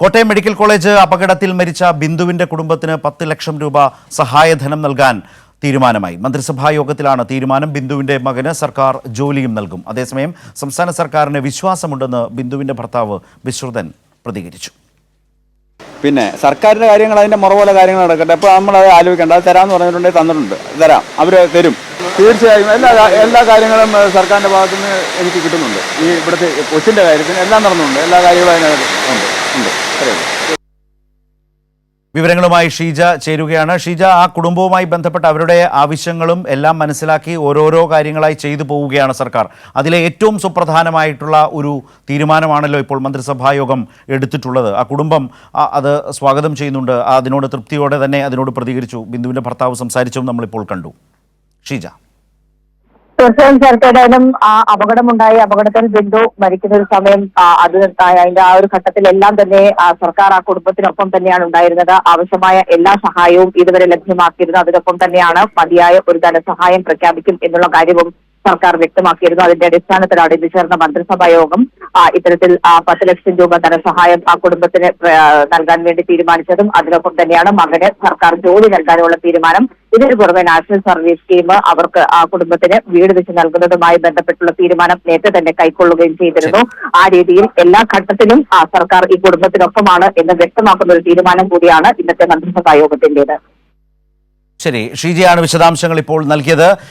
Kottayam medical college അപകടത്തിൽ മരിച്ച ബിന്ദുവിന്റെ കുടുംബത്തിന് പത്ത് ലക്ഷം രൂപ സഹായധനം നൽകാൻ തീരുമാനമായി. മന്ത്രിസഭാ യോഗത്തിലാണ് തീരുമാനം. ബിന്ദുവിന്റെ മകന് സർക്കാർ ജോലിയും നൽകും. അതേസമയം സംസ്ഥാന സർക്കാരിന് വിശ്വാസമുണ്ടെന്ന് ബിന്ദുവിന്റെ ഭർത്താവ് വിശ്രുതൻ പ്രതികരിച്ചു. പിന്നെ സർക്കാരിന്റെ കാര്യങ്ങൾ അതിന്റെ മുറ കാര്യങ്ങൾ നടക്കട്ടെ. അപ്പോൾ നമ്മൾ അത് ആലോചിക്കേണ്ട. അത് തരാമെന്ന് പറഞ്ഞിട്ടുണ്ടെങ്കിൽ തന്നിട്ടുണ്ട്. തരാം. അവർ തരും. തീർച്ചയായും എല്ലാ എല്ലാ കാര്യങ്ങളും സർക്കാരിന്റെ സർക്കാരിന്റെ ഭാഗത്തു നിന്ന് എനിക്ക് കിട്ടുന്നുണ്ട്. ഈ ഇവിടുത്തെ കൊച്ചിന്റെ കാര്യത്തിന് എല്ലാം നടന്നുണ്ട്. എല്ലാ കാര്യങ്ങളും അതിനകത്ത് ഉണ്ട്. ഉണ്ട്. വിവരങ്ങളുമായി ഷീജ ചേരുകയാണ്. ഷീജ ആ കുടുംബവുമായി ബന്ധപ്പെട്ട അവരുടെ ആവശ്യങ്ങളും എല്ലാം മനസ്സിലാക്കി ഓരോരോ കാര്യങ്ങളായി ചെയ്തു പോവുകയാണ് സർക്കാർ. അതിലെ ഏറ്റവും സുപ്രധാനമായിട്ടുള്ള ഒരു തീരുമാനമാണല്ലോ ഇപ്പോൾ മന്ത്രിസഭായോഗം എടുത്തിട്ടുള്ളത്. ആ കുടുംബം അത് സ്വാഗതം ചെയ്യുന്നുണ്ട്. അതിനോട് തൃപ്തിയോടെ തന്നെ അതിനോട് പ്രതികരിച്ചു. ബിന്ദുവിന്റെ ഭർത്താവ് സംസാരിച്ചും നമ്മളിപ്പോൾ കണ്ടു. ഷീജ. തീർച്ചയായും ചേർത്തേടാനും ആ അപകടമുണ്ടായി. അപകടത്തിൽ ബിന്ദു മരിക്കുന്ന ഒരു സമയം അത് അതിന്റെ ആ ഒരു ഘട്ടത്തിലെല്ലാം തന്നെ സർക്കാർ ആ കുടുംബത്തിനൊപ്പം തന്നെയാണ് ഉണ്ടായിരുന്നത്. ആവശ്യമായ എല്ലാ സഹായവും ഇതുവരെ ലഭ്യമാക്കിയിരുന്നു. അതിനൊപ്പം തന്നെയാണ് മതിയായ ഒരു ധനസഹായം പ്രഖ്യാപിക്കും എന്നുള്ള കാര്യവും സർക്കാർ വ്യക്തമാക്കിയിരുന്നു. അതിന്റെ അടിസ്ഥാനത്തിലാണ് ഇന്ന് ചേർന്ന മന്ത്രിസഭാ യോഗം ഇത്തരത്തിൽ പത്ത് ലക്ഷം രൂപ ധനസഹായം ആ കുടുംബത്തിന് നൽകാൻ വേണ്ടി തീരുമാനിച്ചതും അതിനൊപ്പം തന്നെയാണ് മകന് സർക്കാർ ജോലി നൽകാനുള്ള തീരുമാനം ഇതിനു പുറമെ നാഷണൽ സർവീസ് സ്കീം അവർക്ക് ആ കുടുംബത്തിന് വീട് വെച്ച് നൽകുന്നതുമായി ബന്ധപ്പെട്ടുള്ള തീരുമാനം നേരത്തെ തന്നെ കൈക്കൊള്ളുകയും ചെയ്തിരുന്നു. ആ രീതിയിൽ എല്ലാ ഘട്ടത്തിലും ആ സർക്കാർ ഈ കുടുംബത്തിനൊപ്പമാണ് എന്ന് വ്യക്തമാക്കുന്ന ഒരു തീരുമാനം കൂടിയാണ് ഇന്നത്തെ മന്ത്രിസഭാ യോഗത്തിന്റേത്. ശരി ഷീജയാണ് വിശദാംശങ്ങൾ ഇപ്പോൾ നൽകിയത്.